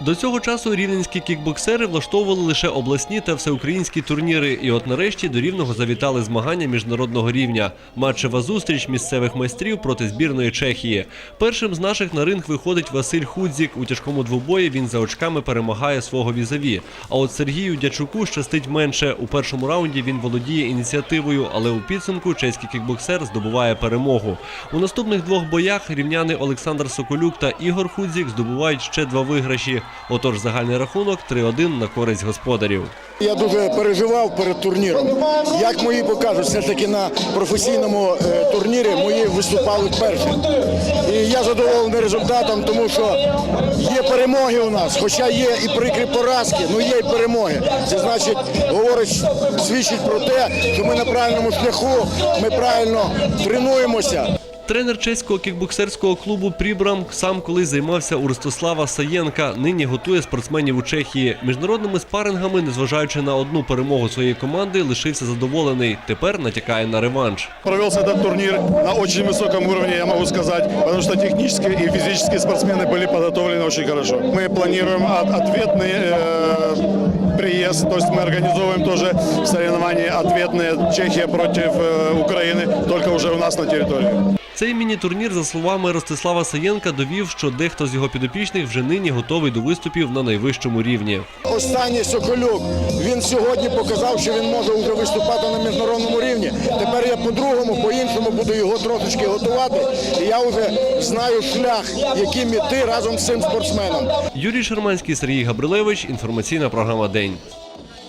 До цього часу рівненські кікбоксери влаштовували лише обласні та всеукраїнські турніри, і от нарешті до рівного завітали змагання міжнародного рівня. Матчева зустріч місцевих майстрів проти збірної Чехії. Першим з наших на ринг виходить Василь Худзік. У тяжкому двобої він за очками перемагає свого візаві. А от Сергію Дячуку щастить менше. У першому раунді він володіє ініціативою, але у підсумку чеський кікбоксер здобуває перемогу. У наступних двох боях рівняни Олександр Соколюк та Ігор Худзік здобувають ще два виграші. Отож, загальний рахунок 3-1 на користь господарів. Я дуже переживав перед турніром. Як мої покажуть, все ж таки на професійному е, турнірі мої виступали перші. І я задоволений результатом, тому що є перемоги у нас, хоча є і прикрі поразки, але є і перемоги. Це значить, говорить, свідчить про те, що ми на правильному шляху, ми правильно тренуємося. Тренер чеського кікбоксерського клубу Прібрам сам колись займався у Ростислава Саєнка. Нині готує спортсменів у Чехії. Міжнародними спарингами, незважаючи на одну перемогу своєї команди, лишився задоволений. Тепер натякає на реванш. Провелся этот турнир на очень высоком уровне, я могу сказать, потому что технически и физически спортсмены были подготовлены очень хорошо. Мы планируем от- ответный э, приезд, то есть мы организовываем тоже соревнования ответные Чехия против э, Украины, только уже у нас на территории. Цей міні-турнір, за словами Ростислава Саєнка, довів, що дехто з його підопічних вже нині готовий до виступів на найвищому рівні. Останній Соколюк, він сьогодні показав, що він може вже виступати на міжнародному рівні. Тепер я по-другому, по-іншому буду його трошечки готувати. І я вже знаю шлях, яким іти разом з цим спортсменом. Юрій Шерманський, Сергій Габрилевич. Інформаційна програма День.